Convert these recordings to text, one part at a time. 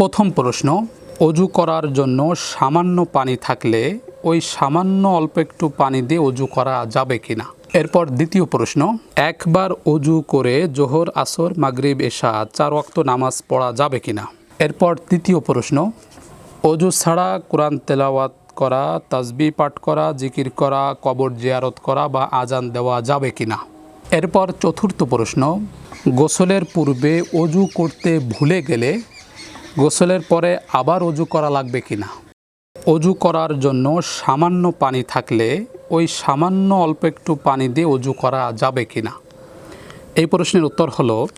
প্রথম প্রশ্ন, অজু করার জন্য সামান্য পানি থাকলে ওই সামান্য অল্প একটু পানি দিয়ে অজু করা যাবে কিনা? এরপর দ্বিতীয় প্রশ্ন, একবার অজু করে জোহর, আসর, মাগরিব, এশা, চার ওয়াক্ত নামাজ পড়া যাবে কিনা? এরপর তৃতীয় প্রশ্ন, অজু ছাড়া কোরআন তেলাওয়াত করা, তাজবি পাঠ করা, জিকির করা, কবর জিয়ারত করা বা আজান দেওয়া যাবে কিনা? এরপর চতুর্থ প্রশ্ন, গোসলের পূর্বে অজু করতে ভুলে গেলে গোসলের পরে আবার অজু করা লাগবে কি না অজু করার জন্য সামান্য পানি থাকলে ওই সামান্য অল্প একটু পানি দিয়ে অজু করা যাবে কি না এই প্রশ্নের উত্তর হলো,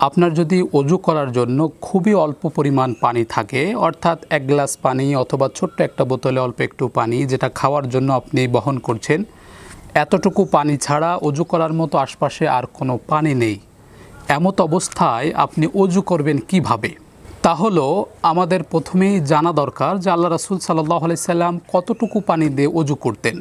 আপনার যদি অজু করার জন্য খুবই অল্প পরিমাণ পানি থাকে, অর্থাৎ এক গ্লাস পানি অথবা ছোট্ট একটা বোতলে অল্প একটু পানি যেটা খাওয়ার জন্য আপনি বহন করছেন, এতটুকু পানি ছাড়া অজু করার মতো আশপাশে আর কোনো পানি নেই। এমত অবস্থায় আপনি অজু করবেন কীভাবে? তা হলো, আমাদের প্রথমেই জানা দরকার যে আল্লাহ রসুল সাল্লাহ সাল্লাম কতটুকু পানি দিয়ে অজু করতেন।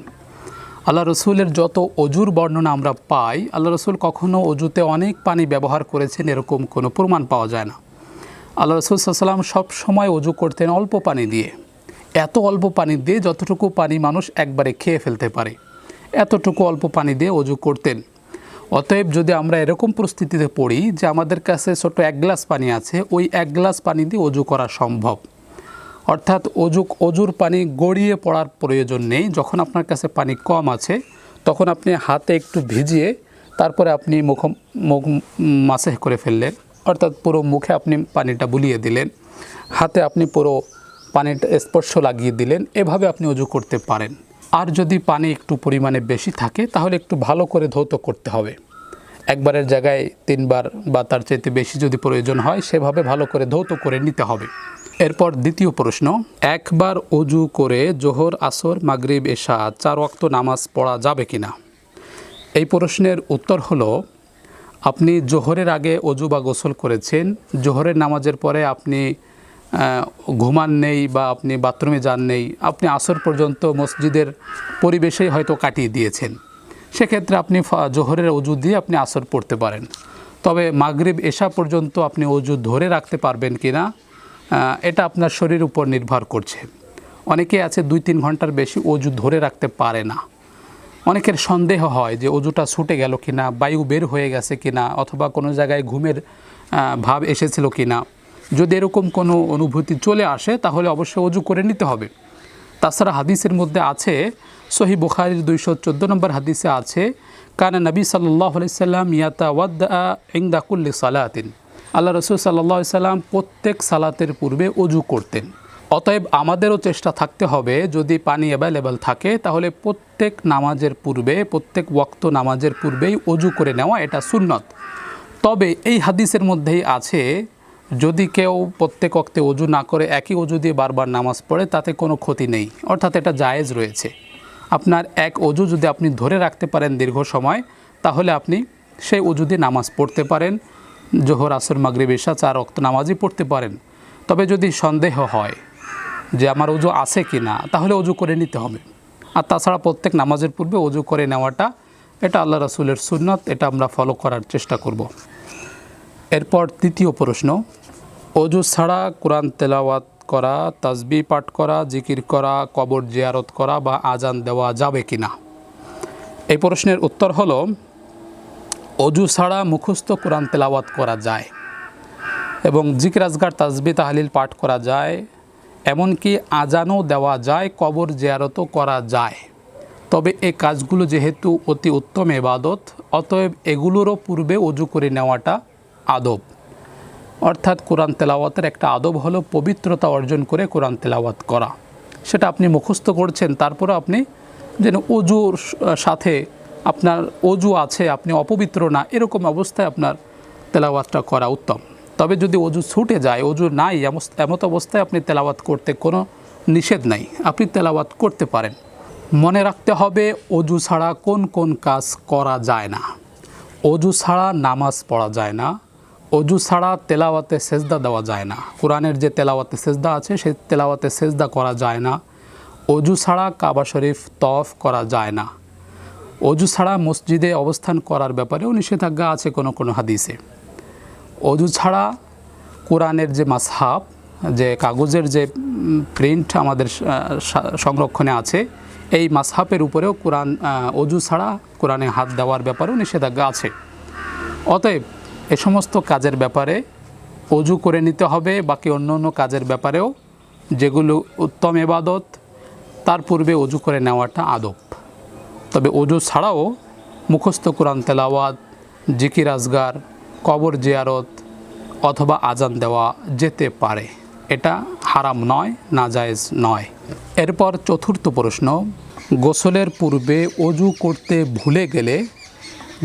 আল্লাহ রসুলের যত অজুর বর্ণনা আমরা পাই, আল্লাহ রসুল কখনও অজুতে অনেক পানি ব্যবহার করেছেন, এরকম কোনো প্রমাণ পাওয়া যায় না। আল্লাহ রসুল সাল্লাম সব সময় অজু করতেন অল্প পানি দিয়ে। এত অল্প পানি দিয়ে যতটুকু পানি মানুষ একবারে খেয়ে ফেলতে পারে, এতটুকু অল্প পানি দিয়ে অজু করতেন। অতএব যদি আমরা এরকম পরিস্থিতিতে পড়ি যে আমাদের কাছে ছোট এক গ্লাস পানি আছে, ওই এক গ্লাস পানি দিয়ে অজু করা সম্ভব। অর্থাৎ অজু, অজুর পানি গড়িয়ে পড়ার প্রয়োজন নেই। যখন আপনার কাছে পানি কম আছে, তখন আপনি হাতে একটু ভিজিয়ে তারপরে আপনি মুখ মুখ মাসেহ করে ফেললেন। অর্থাৎ পুরো মুখে আপনি পানিটা বুলিয়ে দিলেন। হাতে আপনি পুরো পানিটা স্পর্শ লাগিয়ে দিলেন। এভাবে আপনি অজু করতে পারেন। আর যদি পানি একটু পরিমাণে বেশি থাকে, তাহলে একটু ভালো করে ধৌত করতে হবে। একবারের জায়গায় তিনবার বা তার চাইতে বেশি যদি প্রয়োজন হয়, সেভাবে ভালো করে ধৌত করে নিতে হবে। এরপর দ্বিতীয় প্রশ্ন, একবার অজু করে জোহর, আসর, মাগরিব, এশা চার ওয়াক্ত নামাজ পড়া যাবে কি না এই প্রশ্নের উত্তর হলো, আপনি জোহরের আগে অজু বা গোসল করেছেন, জোহরের নামাজের পরে আপনি ঘুমান নেই বা আপনি বাথরুমে যান নেই, আপনি আসর পর্যন্ত মসজিদের পরিবেশেই হয়তো কাটিয়ে দিয়েছেন। সেক্ষেত্রে আপনি জোহরের অজু দিয়ে আপনি আসর পড়তে পারেন। তবে মাগরিব এশা পর্যন্ত আপনি অজু ধরে রাখতে পারবেন কি না এটা আপনার শরীর উপর নির্ভর করছে। অনেকে আছে দুই তিন ঘণ্টার বেশি অজু ধরে রাখতে পারে না। অনেকের সন্দেহ হয় যে অজুটা ছুটে গেল কিনা বায়ু বের হয়ে গেছে কিনা অথবা কোনো জায়গায় ঘুমের ভাব এসেছিল কিনা যদি এরকম কোনো অনুভূতি চলে আসে, তাহলে অবশ্যই অজু করে নিতে হবে। তাছাড়া হাদিসের মধ্যে আছে, সহি বুখারির দুইশো চোদ্দ নম্বর হাদিসে আছে, কানা নবী সাল্লাহ সাল্লাম ইয়াতা ওয়াদ্দা ইংদাকুল্লি সালাতিন। আল্লাহ রসুল সাল্লাহ সাল্লাম প্রত্যেক সালাতের পূর্বে অজু করতেন। অতএব আমাদেরও চেষ্টা থাকতে হবে, যদি পানি অ্যাভেলেবেল থাকে, তাহলে প্রত্যেক নামাজের পূর্বে, প্রত্যেক ওয়াক্ত নামাজের পূর্বেই অজু করে নেওয়া এটা সুন্নত। তবে এই হাদিসের মধ্যেই আছে যদি কেউ প্রত্যেক অক্তে অজু না করে, একই অজু দিয়ে বারবার নামাজ পড়ে, তাতে কোনো ক্ষতি নেই। অর্থাৎ এটা জায়েজ রয়েছে। আপনার এক অজু যদি আপনি ধরে রাখতে পারেন দীর্ঘ সময়, তাহলে আপনি সেই অজু দিয়ে নামাজ পড়তে পারেন। জোহর, আসর, মাগরিব এশা চার অক্ত নামাজই পড়তে পারেন। তবে যদি সন্দেহ হয় যে আমার অজু আছে কি না তাহলে অজু করে নিতে হবে। আর তাছাড়া প্রত্যেক নামাজের পূর্বে অজু করে নেওয়াটা, এটা আল্লাহ রাসুলের সুন্নত, এটা আমরা ফলো করার চেষ্টা করব। এরপর তৃতীয় প্রশ্ন অজু ছাড়া কোরআন তেলাওয়াত করা, তাজবি পাঠ করা, জিকির করা, কবর জিয়ারত করা বা আজান দেওয়া যাবে কি না এই প্রশ্নের উত্তর হলো, অজু ছাড়া মুখস্থ কোরআন তেলাওয়াত করা যায় এবং জিকির আজগার তাসবি তাহলিল পাঠ করা যায়, এমনকি আজানও দেওয়া যায়, কবর জিয়ারতও করা যায়। তবে এই কাজগুলো যেহেতু অতি উত্তম এবাদত, অতএব এগুলোরও পূর্বে অজু করে নেওয়াটা আদব। অর্থাৎ কোরআন তেলাওয়াতের একটা আদব হলো পবিত্রতা অর্জন করে কোরআন তেলাওয়াত করা। সেটা আপনি মুখস্থ করছেন তারপরে আপনি যেন অজুর সাথে আপনার অজু আছে, আপনি অপবিত্র না, এরকম অবস্থায় আপনার তেলাওয়াতটা করা উত্তম। তবে যদি অজু ছুটে যায়, অজু নাই এমত অবস্থায় আপনি তেলাওয়াত করতে কোনো নিষেধ নাই, আপনি তেলাওয়াত করতে পারেন। মনে রাখতে হবে, অজু ছাড়া কোন কোন কাজ করা যায় না। অজু ছাড়া নামাজ পড়া যায় না। অজু ছাড়া তেলাওয়াতে সেজদা দেওয়া যায় না। কোরআনের যে তেলাওয়াতে সেজদা আছে, সেই তেলাওয়াতে সেজদা করা যায় না। অজু ছাড়া কাবা শরীফ তফ করা যায় না। অজু ছাড়া মসজিদে অবস্থান করার ব্যাপারেও নিষেধাজ্ঞা আছে কোনো কোনো হাদিসে। অজু ছাড়া কোরআনের যে মাসহাব, যে কাগজের যে প্রিন্ট আমাদের সংরক্ষণে আছে, এই মাসহাপের উপরেও কোরআন অজু ছাড়া কোরআনে হাত দেওয়ার ব্যাপারেও নিষেধাজ্ঞা আছে। অতএব এ সমস্ত কাজের ব্যাপারে অজু করে নিতে হবে, বাকি অন্য অন্য কাজের ব্যাপারেও, যেগুলো উত্তম এবাদত, তার পূর্বে অজু করে নেওয়াটা আদব। তবে অজু ছাড়াও মুখস্থ কোরআন তেলাওয়াত, জিকির আজগার, কবর জিয়ারত অথবা আজান দেওয়া যেতে পারে। এটা হারাম নয়, নাজায়েজ নয়। এরপর চতুর্থ প্রশ্ন, গোসলের পূর্বে অজু করতে ভুলে গেলে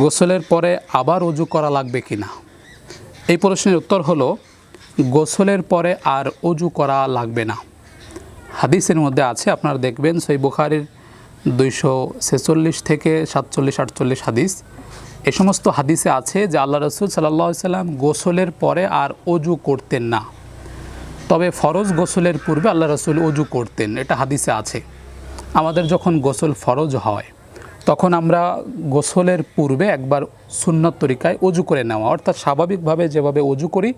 গোসলের পরে আবার অজু করা লাগবে কি না এই প্রশ্নের উত্তর হলো, গোসলের পরে আর অজু করা লাগবে না। হাদিসের মধ্যে আছে, আপনারা দেখবেন সেই বুখারির দুইশো ছেচল্লিশ থেকে সাতচল্লিশ আটচল্লিশ হাদিস। এ সমস্ত হাদিসে আছে যে আল্লাহ রসুল সাল্লাহ সাল্লাম গোসলের পরে আর অজু করতেন না। তবে ফরজ গোসলের পূর্বে আল্লাহ রসুল অজু করতেন, এটা হাদিসে আছে। আমাদের যখন গোসল ফরজ হয় তখন আমরা গোসলের পূর্বে একবার সুন্নত তরিকায় অজু করে নেওয়া, অর্থাৎ স্বাভাবিকভাবে যেভাবে অজু করি,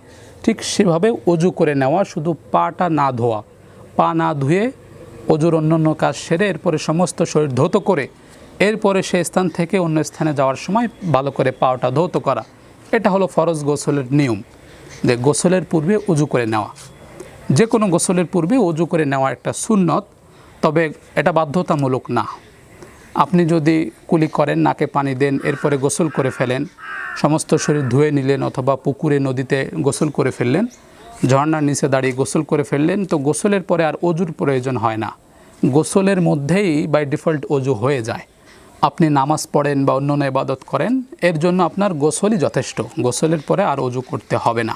ঠিক সেভাবে অজু করে নেওয়া, শুধু পাটা না ধোয়া, পা না ধুয়ে অজুর অন্যান্য কাজ সেরে এরপরে সমস্ত শরীর ধৌত করে, এরপরে সে স্থান থেকে অন্য স্থানে যাওয়ার সময় ভালো করে পাওটা ধৌত করা। এটা হলো ফরজ গোসলের নিয়ম, যে গোসলের পূর্বে উজু করে নেওয়া। যে কোনো গোসলের পূর্বে অজু করে নেওয়া একটা সুন্নত, তবে এটা বাধ্যতামূলক না। আপনি যদি কুলি করেন, নাকে পানি দেন, এরপরে গোসল করে ফেলেন, সমস্ত শরীর ধুয়ে নিলেন অথবা পুকুরে, নদীতে গোসল করে ফেললেন, ঝর্ণার নিচে দাঁড়িয়ে গোসল করে ফেললেন, তো গোসলের পরে আর অজুর প্রয়োজন হয় না। গোসলের মধ্যেই বাই ডিফল্ট অজু হয়ে যায়। আপনি নামাজ পড়েন বা অন্য ইবাদত করেন, এর জন্য আপনার গোসলই যথেষ্ট। গোসলের পরে আর অজু করতে হবে না।